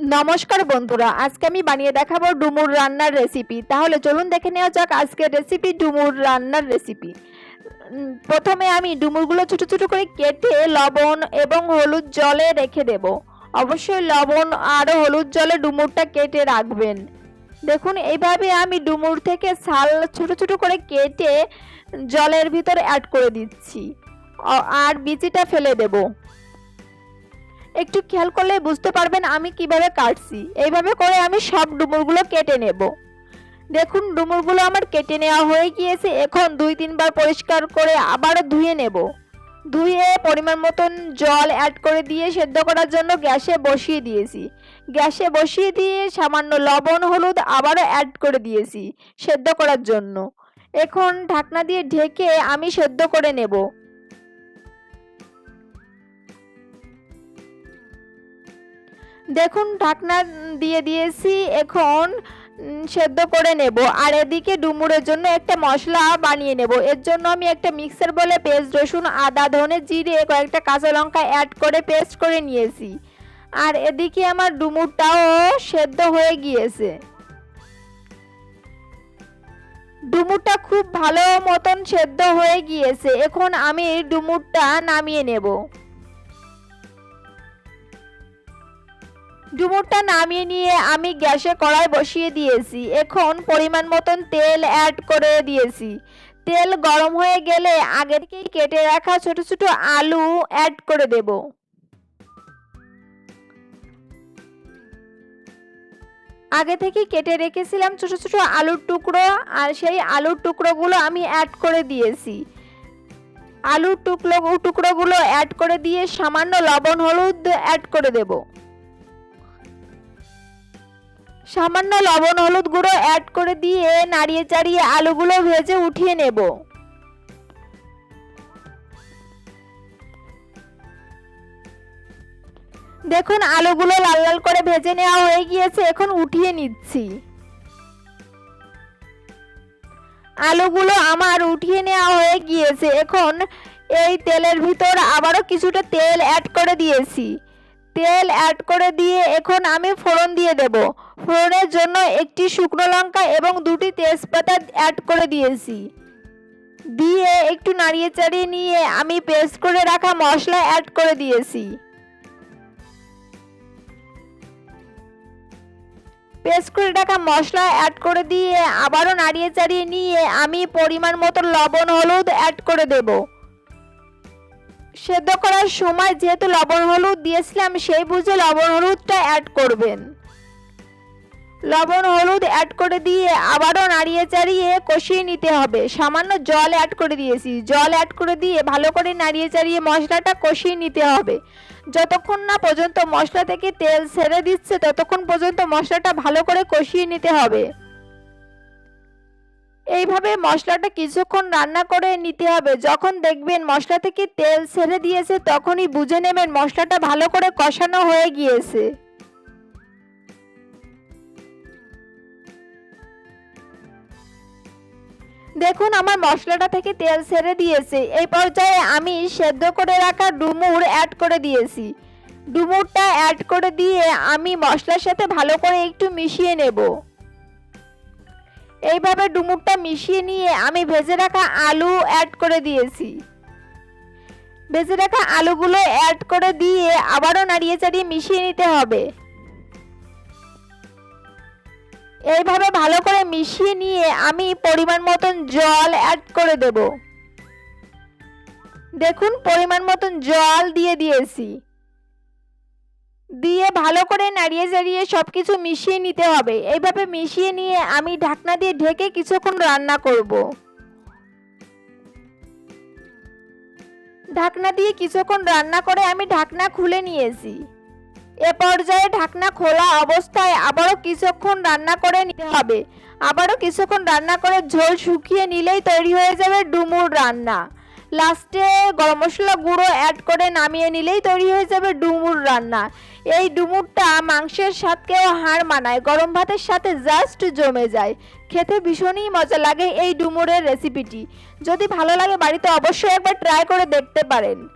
নমস্কার বন্ধুরা, আজকে আমি বানিয়ে দেখাবো ডুমুর রান্নার রেসিপি তাহলে চলুন দেখে নেওয়া যাক আজকের রেসিপি ডুমুর রান্নার রেসিপি প্রথমে আমি ডুমুরগুলো ছোট ছোট করে কেটে লবণ এবং হলুদ জলে রেখে দেব। অবশ্যই লবণ আর হলুদ জলে ডুমুরটা কেটে রাখবেন। দেখুন, এইভাবে আমি ডুমুর থেকে শাল ছোট ছোট করে কেটে জলের ভিতরে অ্যাড করে দিচ্ছি। আর বিচিটা ফেলে দেবো। একটু খেয়াল করলে বুঝতে পারবেন আমি কীভাবে কাটছি। এইভাবে করে আমি সব ডুমুরগুলো কেটে নেব। দেখুন, ডুমুরগুলো আমার কেটে নেওয়া হয়ে গিয়েছে। এখন দুই তিনবার পরিষ্কার করে আবারও ধুয়ে নেব। ধুয়ে পরিমাণ মতন জল অ্যাড করে দিয়ে সেদ্ধ করার জন্য গ্যাসে বসিয়ে দিয়েছি। গ্যাসে বসিয়ে দিয়ে সামান্য লবণ, হলুদ আবারও অ্যাড করে দিয়েছি সেদ্ধ করার জন্য। এখন ঢাকনা দিয়ে ঢেকে আমি সেদ্ধ করে নেব। দেখুন, ঢাকনা দিয়ে দিয়েছি, এখন সেদ্ধ করে নেব। আর এদিকে ডুমুরের জন্য একটা মশলা বানিয়ে নেব। এর জন্য আমি একটা মিক্সার বলে পেস্ট, রসুন, আদা, ধনে জিরে, কয়েকটা কাঁচা লঙ্কা অ্যাড করে পেস্ট করে নিয়েছি। আর এদিকে আমার ডুমুরটাও সেদ্ধ হয়ে গিয়েছে। ডুমুরটা খুব ভালো মতন সেদ্ধ হয়ে গিয়েছে। এখন আমি ডুমুরটা নামিয়ে নেব। ডুমুরটা নামিয়ে নিয়ে আমি গ্যাসে কড়াই বসিয়ে দিয়েছি। এখন পরিমাণ মতন তেল অ্যাড করে দিয়েছি। তেল গরম হয়ে গেলে আগে থেকেই কেটে রাখা ছোট ছোট আলু অ্যাড করে দেব। আগে থেকেই কেটে রেখেছিলাম ছোট ছোট আলুর টুকরো আর সেই আলুর টুকরোগুলো আমি অ্যাড করে দিয়েছি। আলুর টুকরো, টুকরোগুলো অ্যাড করে দিয়ে সামান্য লবণ, হলুদ অ্যাড করে দেবো। সামান্য লবণ, হলুদ গুঁড়ো অ্যাড করে দিয়ে নাড়িয়ে চাড়িয়ে আলুগুলো ভেজে উঠিয়ে নেব। দেখুন, আলুগুলো লাল লাল করে ভেজে নেওয়া হয়ে গিয়েছে, এখন উঠিয়ে নিচ্ছি। আলুগুলো আমার উঠিয়ে নেওয়া হয়ে গিয়েছে, এখন এই তেলের ভিতর আবারও কিছুটা তেল অ্যাড করে দিয়েছি। তেল অ্যাড করে দিয়ে এখন আমি ফোড়ন দিয়ে দেব। ফোড়নের জন্য একটি শুকনো লঙ্কা এবং দুটি তেজপাতা অ্যাড করে দিয়েছি। দিয়ে একটু নাড়িয়ে চাড়িয়ে নিয়ে আমি পেস্ট করে রাখা মশলা অ্যাড করে দিয়েছি। পেস্ট করে রাখা মশলা অ্যাড করে দিয়ে আবারও নাড়িয়ে চাড়িয়ে নিয়ে আমি পরিমাণ মতো লবণ, হলুদ অ্যাড করে দেবো। সেদ্ধ করার সময় যেহেতু লবণ হলুদ দিয়েছিলাম, সেই বুঝে লবণ হলুদটা অ্যাড করবেন। লবণ হলুদ অ্যাড করে দিয়ে আবারও নাড়িয়ে চাড়িয়ে কষিয়ে নিতে হবে। সামান্য জল অ্যাড করে দিয়েছি। জল অ্যাড করে দিয়ে ভালো করে নাড়িয়ে চাড়িয়ে মশলাটা কষিয়ে নিতে হবে। যতক্ষণ না পর্যন্ত মশলা থেকে তেল ছেড়ে দিচ্ছে, ততক্ষণ পর্যন্ত মশলাটা ভালো করে কষিয়ে নিতে হবে। এইভাবে মশলাটা কিছুক্ষণ রান্না করে নিতে হবে। যখন দেখবেন মশলা থেকে তেল ছেড়ে দিয়েছে, তখনই বুঝে নেবেন মশলাটা ভালো করে কষানো হয়ে গিয়েছে। দেখুন, আমার মশলাটা থেকে তেল ছেড়ে দিয়েছে। এই পর্যায়ে আমি সেদ্ধ করে রাখা ডুমুর অ্যাড করে দিয়েছি। ডুমুরটা অ্যাড করে দিয়ে আমি মশলার সাথে ভালো করে একটু মিশিয়ে নেব। এইভাবে ডুমুরটা মিশিয়ে নিয়ে আমি ভেজে রাখা আলু অ্যাড করে দিয়েছি। ভেজে রাখা আলুগুলো অ্যাড করে দিয়ে আবারও নাড়িয়ে চাড়িয়ে মিশিয়ে নিতে হবে। এইভাবে ভালো করে মিশিয়ে নিয়ে আমি পরিমাণ মতন জল অ্যাড করে দেব। দেখুন, পরিমাণ মতন জল দিয়ে দিয়েছি। দিয়ে ভালো করে নাড়িয়ে চাড়িয়ে সব কিছু মিশিয়ে নিতে হবে। এইভাবে মিশিয়ে নিয়ে আমি ঢাকনা দিয়ে ঢেকে কিছুক্ষণ রান্না করব। ঢাকনা দিয়ে কিছুক্ষণ রান্না করে আমি ঢাকনা খুলে নিয়েছি। এ পর্যায়ে ঢাকনা খোলা অবস্থায় আবারও কিছুক্ষণ রান্না করে নিতে হবে। আবারও কিছুক্ষণ রান্না করে ঝোল শুকিয়ে নিলেই তৈরি হয়ে যাবে ডুমুর রান্না। লাস্টে গরম মশলা গুঁড়ো অ্যাড করে নামিয়ে নিলেই তৈরি হয়ে যাবে ডুমুর রান্না। এই ডুমুরটা মাংসের স্বাদকেও হার মানায়, গরম ভাতের সাথে জাস্ট জমে যায়। খেতে ভীষণই মজা লাগে এই ডুমুরের রেসিপিটি যদি ভালো লাগে বাড়িতে অবশ্যই একবার ট্রাই করে দেখতে পারেন।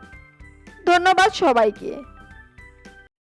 ধন্যবাদ সবাইকে।